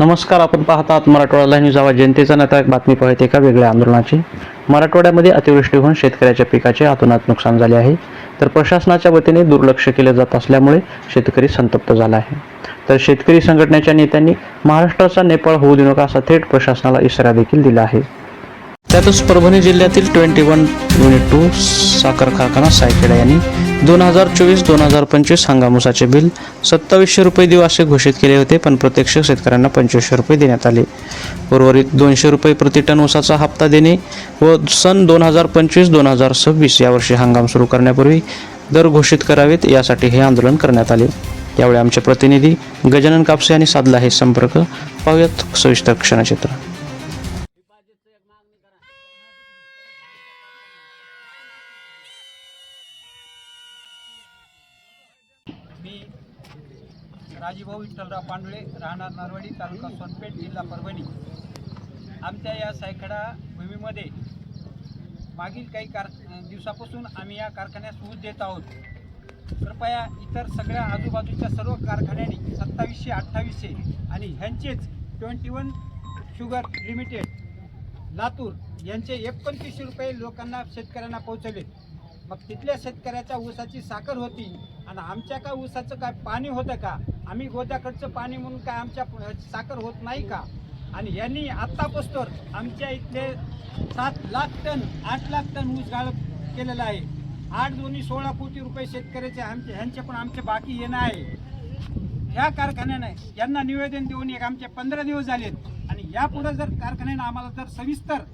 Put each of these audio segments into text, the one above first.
नमस्कार आपण पाहतात आहात मराठवाडा न्यूज आवाज जनतेचा नेता. एक बातमी पाहत एका वेगळ्या आंदोलनाची. मराठवाड्यामध्ये अतिवृष्टी होऊन शेतकऱ्याच्या पिकाचे अतोनात नुकसान झाले आहे. तर प्रशासनाच्या वतीने दुर्लक्ष केले जात असल्यामुळे शेतकरी संतप्त झाला आहे. तर शेतकरी संघटनेच्या नेत्यांनी महाराष्ट्राचा नेपाळ होऊ देऊ नका असा थेट प्रशासनाला इशारा देखील दिला आहे. त्यातच परभणी जिल्ह्यातील ट्वेंटी वन युनिट टू साखर कारखाना सायखेडा यांनी दोन हजार चोवीस दोन हजार पंचवीस हंगामुसाचे बिल सत्तावीसशे रुपये देऊ असे घोषित केले होते पण प्रत्यक्ष शेतकऱ्यांना पंचवीसशे रुपये देण्यात आले. उर्वरित दोनशे रुपये प्रति टन ऊसाचा हप्ता देणे व सन दोन हजार पंचवीस दोन हजार सव्वीस यावर्षी हंगाम सुरू करण्यापूर्वी दर घोषित करावेत यासाठी हे आंदोलन करण्यात आले. यावेळी आमचे प्रतिनिधी गजानन कापसे यांनी साधला हे संपर्क. पाहूयात सविस्तर क्षणचित्र. राजीभाऊ विठ्ठलराव पांडुळे राहणार नारवाडी तालुका सोनपेठ जिल्हा परभणी. आमच्या या सायखडा भूमीमध्ये मागील काही कार दिवसापासून आम्ही या कारखान्यास ऊस देत आहोत. कृपया इतर सगळ्या आजूबाजूच्या सर्व कारखान्यांनी सत्तावीसशे अठ्ठावीसशे आणि ह्यांचेच twenty one sugar limited Latur यांचे एकोणतीसशे रुपये लोकांना शेतकऱ्यांना पोहोचवले. मग तिथल्या शेतकऱ्याच्या ऊसाची साखर होती आणि आमच्या का ऊसाचं काय पाणी होतं का? आम्ही गोद्याकडचं पाणी म्हणून काय आमच्या साखर होत नाही का? आणि यांनी आत्तापासून आमच्या इथले सात लाख टन आठ लाख टन ऊस गाळप केलेलं आहे. आठ दोन्ही सोळा कोटी रुपये शेतकऱ्याचे आमचे ह्यांचे पण आमचे बाकी येणं आहे. ह्या कारखान्याने यांना निवेदन देऊन एक आमचे पंधरा दिवस झालेत. आणि यापुढे जर कारखान्यानं आम्हाला जर सविस्तर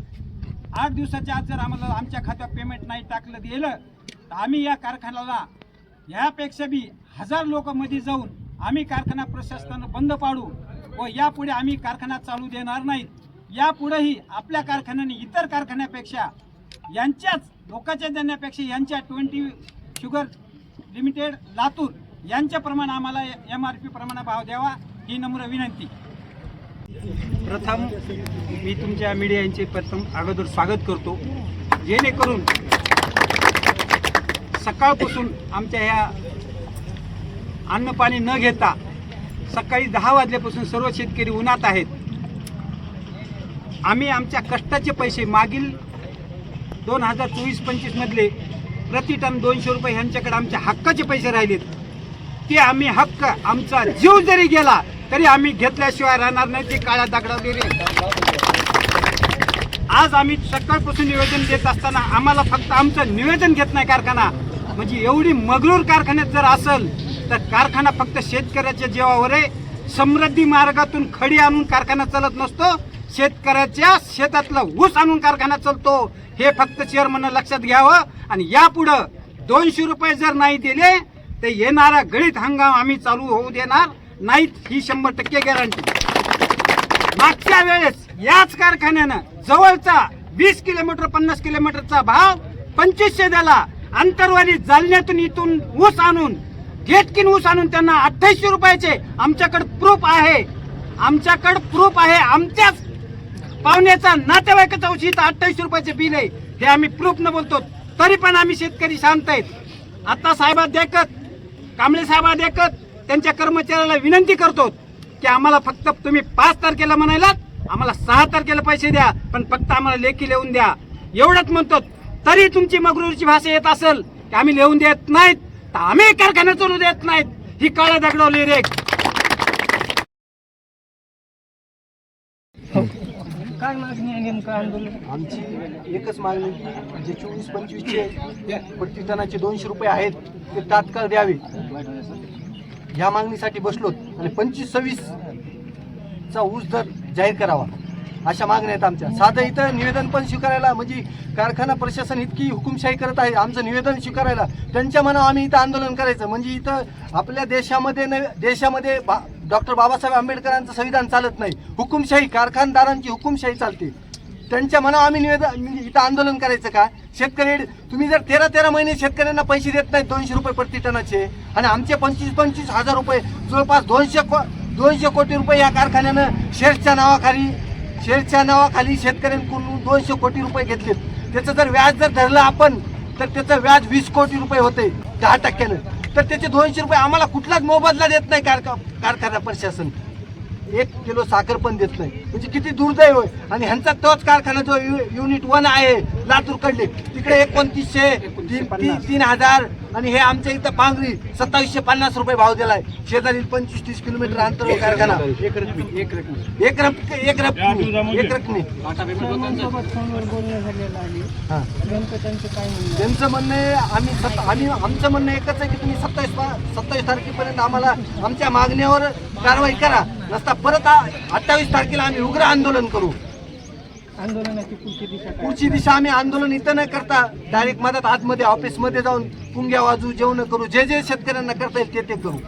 आठ दिवसाच्या आज जर आम्हाला आमच्या खात्यात पेमेंट नाही टाकलं गेलं तर आम्ही या कारखान्याला ह्यापेक्षा बी हजार लोक मध्ये जाऊन आम्ही कारखाना प्रशासनानं बंद पाडू व यापुढे आम्ही कारखाना चालू देणार नाहीत. यापुढेही आपल्या कारखान्याने इतर कारखान्यापेक्षा यांच्याच लोकांच्या देण्यापेक्षा यांच्या ट्वेंटी शुगर लिमिटेड लातूर यांच्याप्रमाणे आम्हाला एम आर पी प्रमाणे भाव द्यावा ही नम्र विनंती. प्रथम मी तुमच्या मीडियाचे प्रथम अगोदर स्वागत करतो. जेणेकरून सकाळपासून आमच्या ह्या अन्न पाणी न घेता सकाळी दहा वाजल्यापासून सर्व शेतकरी उन्हात आहेत. आम्ही आमच्या कष्टाचे पैसे मागील दोन हजार चोवीस पंचवीसमधले प्रति टन दोनशे रुपये ह्यांच्याकडे आमच्या हक्काचे पैसे राहिलेत. ते आम्ही हक्क आमचा जीव जरी गेला तरी आम्ही घेतल्याशिवाय राहणार नाही ते काळ्या दगडावर आज आम्ही सकाळपासून निवेदन देत असताना आम्हाला फक्त आमचं निवेदन घेत नाही कारखाना. म्हणजे एवढी मगरूर कारखान्यात जर असेल तर कारखाना फक्त शेतकऱ्याच्या जीवावर आहे. समृद्धी मार्गातून खडी आणून कारखाना चालत नसतो. शेतकऱ्याच्या शेतातलं ऊस आणून कारखाना चालतो. हे फक्त चेअरमन लक्षात घ्यावं. आणि यापुढं दोनशे रुपये जर नाही दिले तर येणारा गळीत हंगाम आम्ही चालू होऊ देणार. नाहीत ही शंभर टक्के गॅरंटी मागच्या वेळेस याच कारखान्यानं जवळचा वीस किलोमीटर पन्नास किलोमीटरचा भाव पंचवीसशे द्याला अंतरवाली जालन्यातून इथून ऊस आणून घेटकीन ऊस आणून त्यांना अठ्ठावीसशे रुपयाचे आमच्याकडे प्रूफ आहे. आमच्याकडे प्रूफ आहे. आमच्याच पाहुण्याचा नातेवाईकाचा ऊस इथं अठ्ठावीसशे रुपयाचे बिल आहे. हे आम्ही प्रूफ न बोलतो. तरी पण आम्ही शेतकरी शांत आहेत. आता साहेबा देखत कांबळे साहेबा देखत त्यांच्या कर्मचाऱ्याला विनंती करतो की आम्हाला फक्त तुम्ही पाच तारखेला म्हणायला आम्हाला सहा तारखेला पैसे द्या पण फक्त आम्हाला लेखी लिहून द्या. एवढंच म्हणतो तरी तुमची मगरूरची भाषा येत असेल की आम्ही लिहून देत नाहीत तर आम्ही कारखाना चालू देत नाहीत. ही काळ्या दगडवली रे काय मागणी आहे नेमकं आंदोलन? आमची एकच मागणी की जे चोवीस पंचवीसचे प्रति टनाचे दोनशे रुपये आहेत ते तात्काळ द्यावे. ह्या मागणीसाठी बसलोत आणि पंचवीस सव्वीस चा ऊस दर जाहीर करावा. अशा मागण्या आहेत आमच्या. साधं इथं निवेदन पण स्वीकारायला म्हणजे कारखाना प्रशासन इतकी हुकुमशाही करत आहे आमचं निवेदन स्वीकारायला. त्यांच्या मनावर आम्ही इथं आंदोलन करायचं. म्हणजे इथं आपल्या देशामध्ये न देशामध्ये बा डॉक्टर बाबासाहेब आंबेडकरांचं संविधान चालत नाही. हुकुमशाही कारखानदारांची हुकुमशाही चालते. त्यांच्या मनावर आम्ही निवेदन म्हणजे इथं आंदोलन करायचं का? शेतकरी तुम्ही जर तेरा तेरा महिने शेतकऱ्यांना पैसे देत नाही दोनशे रुपये प्रति टनाचे आणि आमचे पंचवीस पंचवीस हजार रुपये जवळपास दोनशे को दोनशे कोटी रुपये या कारखान्यानं शेअर्सच्या नावाखाली शेअर्सच्या नावाखाली शेतकऱ्यांकडून दोनशे कोटी रुपये घेतलेत. त्याचं जर व्याज जर धरलं आपण तर त्याचं व्याज वीस कोटी रुपये होते दहा टक्क्यानं. तर त्याचे दोनशे रुपये आम्हाला कुठलाच मोबदला देत नाही कारखा कारखाना प्रशासन. एक किलो साखर पण देत नाही. म्हणजे किती दुर्दैव आहे. आणि ह्यांचा तोच कारखाना जो यु- युनिट वन आहे लातूर कडले तिकडे एकोणतीसशे तीन हजार आणि हे आमच्या इथं पांगरी सत्तावीसशे पन्नास रुपये भाव दिलाय. शेजारी पंचवीस तीस किलोमीटर अंतर कारखाना. एक रकमी. एक रकमी. एक रक एक रकमी. एक रकमी. त्यांचं. म्हणणं आहे? आम्ही आम्ही आमचं म्हणणं एकच आहे की तुम्ही सत्तावीस सत्तावीस तारखेपर्यंत आम्हाला आमच्या मागण्यावर कारवाई करा. नसता परत अठ्ठावीस तारखेला आम्ही उग्र आंदोलन करू. पुढची दिशा आम्ही आंदोलन इथं न करता डायरेक्ट मदत आतमध्ये ऑफिसमध्ये जाऊन पुंग्या वाजू जेवण करू. जे जे शेतकऱ्यांना करता येईल ते ते करू.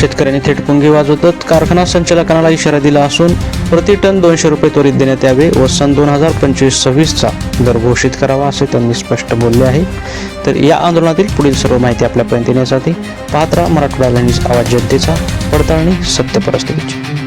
शेतकऱ्यांनी थेट पुंगी वाजवतच कारखाना संचालकांना इशारा दिला असून प्रति टन दोनशे रुपये त्वरित देण्यात यावे व सन दोन हजार पंचवीस सव्वीसचा दर घोषित करावा असे त्यांनी स्पष्ट बोलले आहे. तर या आंदोलनातील पुढील सर्व माहिती आपल्यापर्यंत येण्यासाठी पात्रा मराठवाडा न्यूज आवाज जनतेचा पडताळणी सत्य परिस्थितीची.